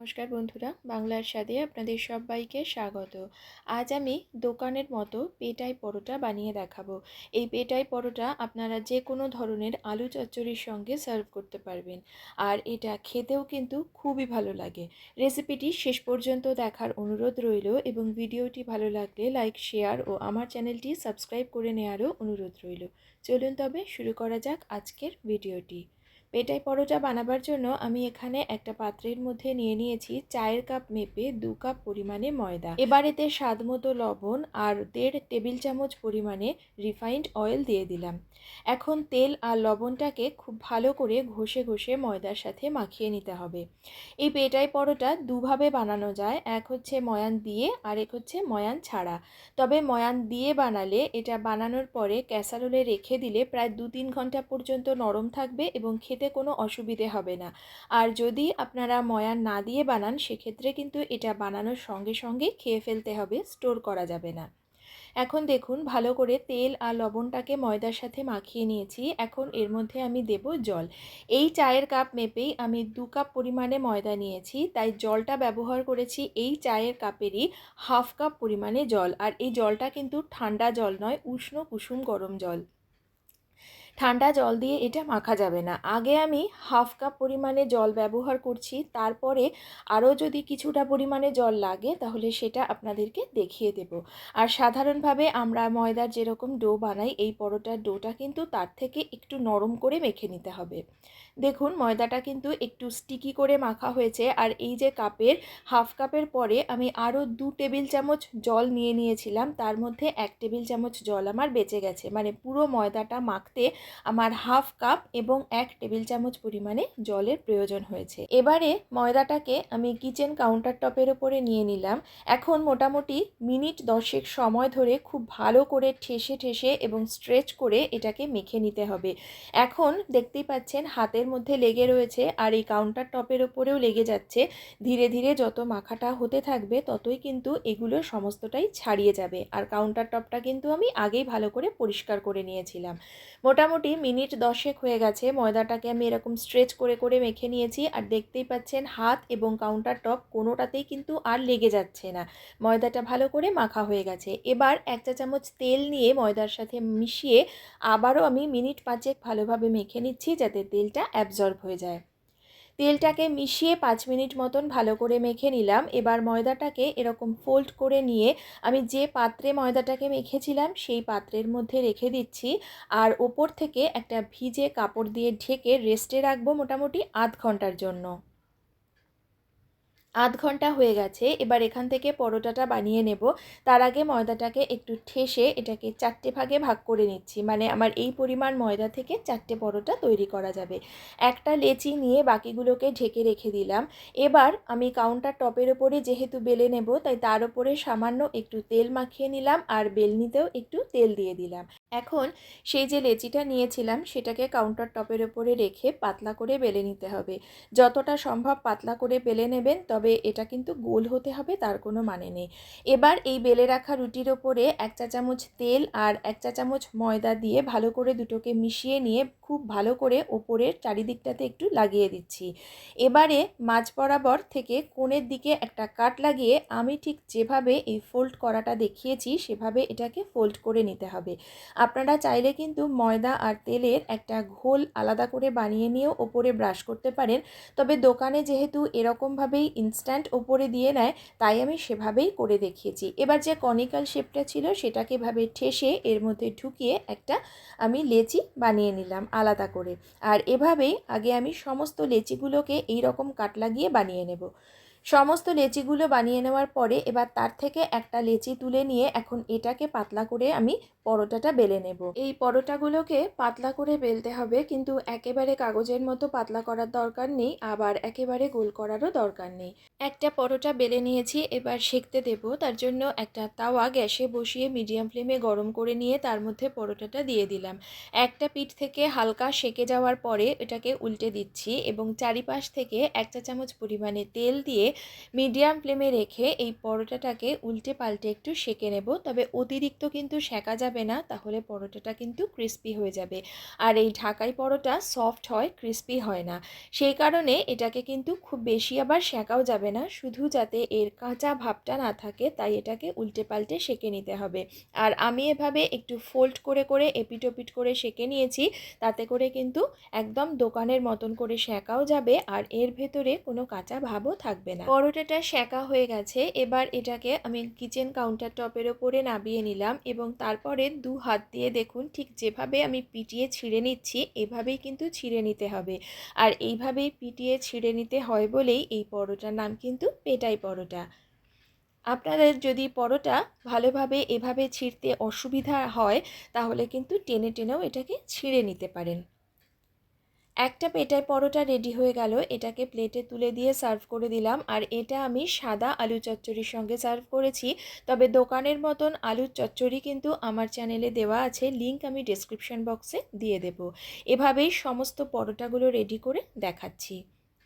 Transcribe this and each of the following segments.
নমস্কার বন্ধুরা, বাংলার স্বাদে আপনাদের সবাইকে স্বাগত। আজ আমি দোকানের মতো পেটাই পরোটা বানিয়ে দেখাবো। এই পেটাই পরোটা আপনারা যে কোনো ধরনের আলু চচ্চড়ির সঙ্গে সার্ভ করতে পারবেন। আর এটা খেতেও কিন্তু খুবই ভালো লাগে। রেসিপিটি শেষ পর্যন্ত দেখার অনুরোধ রইল এবং ভিডিওটি ভালো লাগলে লাইক শেয়ার ও আমার চ্যানেলটি সাবস্ক্রাইব করে নেওয়ারও অনুরোধ রইল। চলুন তবে শুরু করা যাক আজকের ভিডিওটি। পেটাই পরোটা বানাবার জন্য আমি এখানে একটা পাত্রের মধ্যে নিয়ে নিয়েছি চায়ের কাপ মেপে দু কাপ পরিমাণে ময়দা। এবার এতে স্বাদ মতো লবণ আর দেড় টেবিল চামচ পরিমাণে রিফাইন্ড অয়েল দিয়ে দিলাম। এখন তেল আর লবণটাকে খুব ভালো করে ঘষে ঘষে ময়দার সাথে মাখিয়ে নিতে হবে। এই পেটাই পরোটা দুভাবে বানানো যায়, এক হচ্ছে ময়ান দিয়ে আর এক হচ্ছে ময়ান ছাড়া। তবে ময়ান দিয়ে বানালে এটা বানানোর পরে ক্যাসারোলে রেখে দিলে প্রায় দু তিন ঘণ্টা পর্যন্ত নরম থাকবে এবং খেতে কোনো অসুবিধে হবে না। আর যদি আপনারা ময়ান না দিয়ে বানান, সেক্ষেত্রে কিন্তু এটা বানানোর সঙ্গে সঙ্গে খেয়ে ফেলতে হবে, স্টোর করা যাবে না। এখন দেখুন, ভালো করে তেল আর লবণটাকে ময়দার সাথে মাখিয়ে নিয়েছি। এখন এর মধ্যে আমি দেব জল। এই চায়ের কাপ মেপেই আমি দু কাপ পরিমাণে ময়দা নিয়েছি। তাই জলটা ব্যবহার করেছি এই চায়ের কাপেরই হাফ কাপ পরিমাণে জল। আর এই জলটা কিন্তু ঠান্ডা জল নয়, উষ্ণ কুসুম গরম জল। ঠান্ডা জল দিয়ে এটা মাখা যাবে না। আগে আমি হাফ কাপ পরিমাণে জল ব্যবহার করছি, তারপরে আরও যদি কিছুটা পরিমাণে জল লাগে, তাহলে সেটা আপনাদেরকে দেখিয়ে দেব। আর সাধারণভাবে আমরা ময়দার যেরকম ডো বানাই, এই পরোটার ডোটা কিন্তু তার থেকে একটু নরম করে মেখে নিতে হবে। দেখুন, ময়দাটা কিন্তু একটু স্টিকি করে মাখা হয়েছে, আর এই যে কাপের, হাফ কাপের পরে আমি আরও দু টেবিল চামচ জল নিয়ে নিয়েছিলাম, তার মধ্যে এক টেবিল চামচ জল আমার বেঁচে গেছে। মানে পুরো ময়দাটা মাখতে আমার হাফ কাপ এবং এক টেবিল চামচ পরিমাণে জলের প্রয়োজন হয়েছে। এবারে ময়দাটাকে আমি কিচেন কাউন্টার টপের ওপরে নিয়ে নিলাম। এখন মোটামুটি মিনিট দশেক সময় ধরে খুব ভালো করে ঠেসে ঠেসে এবং স্ট্রেচ করে এটাকে মেখে নিতে হবে। এখন দেখতেই পাচ্ছেন হাতের মধ্যে লেগে রয়েছে আর এই কাউন্টার টপের ওপরেও লেগে যাচ্ছে। ধীরে ধীরে যত মাখাটা হতে থাকবে ততই কিন্তু এগুলো সমস্তটাই ছাড়িয়ে যাবে। আর কাউন্টার টপটা কিন্তু আমি আগেই ভালো করে পরিষ্কার করে নিয়েছিলাম। মোটামুটি মিনিট দশেক হয়ে গেছে। ময়দাটাকে আমি এরকম স্ট্রেচ করে করে মেখে নিয়েছি আর দেখতেই পাচ্ছেন হাত এবং কাউন্টার টপ কোনোটাতেই কিন্তু আর লেগে যাচ্ছে না। ময়দাটা ভালো করে মাখা হয়ে গেছে। এবার এক চা চামচ তেল নিয়ে ময়দার সাথে মিশিয়ে আবারও আমি মিনিট পাঁচেক ভালোভাবে মেখে নিচ্ছি যাতে তেলটা অ্যাবজর্ব হয়ে যায়। তেলটাকে মিশিয়ে পাঁচ মিনিট মতন ভালো করে মেখে নিলাম। এবার ময়দাটাকে এরকম ফোল্ড করে নিয়ে আমি যে পাত্রে ময়দাটাকে মেখেছিলাম, সেই পাত্রের মধ্যে রেখে দিচ্ছি। আর ওপর থেকে একটা ভিজে কাপড় দিয়ে ঢেকে রেস্টে রাখব মোটামুটি আধ ঘণ্টার জন্য। আধ ঘণ্টা হয়ে গেছে, এবার এখান থেকে পরোটাটা বানিয়ে নেব। তার আগে ময়দাটাকে একটু ঠেসে এটাকে চারটে ভাগে ভাগ করে নিচ্ছি। মানে আমার এই পরিমাণ ময়দা থেকে চারটে পরোটা তৈরি করা যাবে। একটা লেচি নিয়ে বাকিগুলোকে ঢেকে রেখে দিলাম। এবার আমি কাউন্টার টপের ওপরে যেহেতু বেলে নেব, তাই তার উপরে সামান্য একটু তেল মাখিয়ে নিলাম আর বেলনিতেও একটু তেল দিয়ে দিলাম। এখন সেই যে লেচিটা নিয়েছিলাম, সেটাকে কাউন্টার টপের ওপরে রেখে পাতলা করে বেলে নিতে হবে। যতটা সম্ভব পাতলা করে বেলে নেবেন, তবে এটা কিন্তু গোল হতে হবে, তার কোনো মানে নেই। এবার এই বেলে রাখা রুটির ওপরে এক চা চামচ তেল আর এক চা চামচ ময়দা দিয়ে ভালো করে দুটোকে মিশিয়ে নিয়ে খুব ভালো করে ওপরের চারিদিকটাতে একটু লাগিয়ে দিচ্ছি। এবারে মাঝ বরাবর থেকে কোণের দিকে একটা কাট লাগিয়ে আমি ঠিক যেভাবে এই ফোল্ড করাটা দেখিয়েছি, সেভাবে এটাকে ফোল্ড করে নিতে হবে। আপনারা চাইলে কিন্তু ময়দা আর তেলের একটা ঘোল আলাদা করে বানিয়ে নিয়েও ওপরে ব্রাশ করতে পারেন। তবে দোকানে যেহেতু এরকমভাবেই ইনস্ট্যান্ট ওপরে দিয়ে নেয়, তাই আমি সেভাবেই করে দেখিয়েছি। এবার যে কনিকাল শেপটা ছিল, সেটাকে এভাবে ঠেসে এর মধ্যে ঢুকিয়ে একটা আমি লেচি বানিয়ে নিলাম আলাদা করে। আর এভাবেই আগে আমি সমস্ত লেচিগুলোকে এই রকম কাট লাগিয়ে বানিয়ে নেব। সমস্ত লেচিগুলো বানিয়ে নেওয়ার পরে এবার তার থেকে একটা লেচি তুলে নিয়ে এখন এটাকে পাতলা করে আমি পরোটাটা বেলে নেব। এই পরোটাগুলোকে পাতলা করে বেলতে হবে কিন্তু একেবারে কাগজের মতো পাতলা করার দরকার নেই, আবার একেবারে গোল করারও দরকার নেই। একটা পরোটা বেলে নিয়েছি, এবার সেঁকতে দেব, তার জন্য একটা তাওয়া গ্যাসে বসিয়ে মিডিয়াম ফ্লেমে গরম করে নিয়ে তার মধ্যে পরোটাটা দিয়ে দিলাম। একটা পিঠ থেকে হালকা সেকে যাওয়ার পরে এটাকে উল্টে দিচ্ছি এবং চারিপাশ থেকে এক চা চামচ পরিমাণে তেল দিয়ে মিডিয়াম ফ্লেমে রেখে এই পরোটাটাকে উল্টে পাল্টে একটু সেঁকে নেব। তবে অতিরিক্ত কিন্তু সেঁকা যাবে না, তাহলে পরোটাটা কিন্তু ক্রিস্পি হয়ে যাবে। আর এই ঢাকাই পরোটা সফট হয়, ক্রিস্পি হয় না। সেই কারণে এটাকে কিন্তু খুব বেশি আবার সেঁকাও যাবে না, শুধু যাতে এর কাঁচা ভাবটা না থাকে, তাই এটাকে উল্টে পাল্টে সেঁকে নিতে হবে। আর আমি এভাবে একটু ফোল্ড করে করে এপিটোপিট করে সেঁকে নিয়েছি, তাতে করে কিন্তু একদম দোকানের মতন করে সেঁকাও যাবে, আর এর ভেতরে কোনো কাঁচা ভাবও থাকবে না। পরোটাটা সেঁকা হয়ে গেছে, এবার এটাকে আমি কিচেন কাউন্টার টপের ওপরে নামিয়ে নিলাম এবং তারপরে দু হাত দিয়ে দেখুন ঠিক যেভাবে আমি পিটিয়ে ছিঁড়ে নিচ্ছি, এভাবেই কিন্তু ছিঁড়ে নিতে হবে। আর এইভাবেই পিটিয়ে ছিঁড়ে নিতে হয় বলেই এই পরোটার নাম কিন্তু পেটাই পরোটা। আপনাদের যদি পরোটা ভালোভাবে এভাবে ছিঁড়তে অসুবিধা হয়, তাহলে কিন্তু টেনে টেনেও এটাকে ছিঁড়ে নিতে পারেন। একটা পেটায় পরোটা রেডি হয়ে গেল, এটাকে প্লেটে তুলে দিয়ে সার্ভ করে দিলাম। আর এটা আমি সাদা আলু চচ্চড়ির সঙ্গে সার্ভ করেছি। তবে দোকানের মতন আলুর চচ্চড়ি কিন্তু আমার চ্যানেলে দেওয়া আছে লিংক আমি ডিসক্রিপশন বক্সে দিয়ে দেব। এভাবেই সমস্ত পরোটাগুলো রেডি করে দেখাচ্ছি।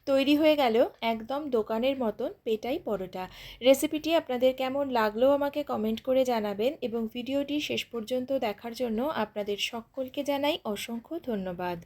তৈরি হয়ে গেল একদম দোকানের মতন পেটাই পরোটা। রেসিপিটি আপনাদের কেমন লাগল আমাকে কমেন্ট করে জানাবেন এবং ভিডিওটি শেষ পর্যন্ত দেখার জন্য আপনাদের সকলকে জানাই অসংখ্য ধন্যবাদ।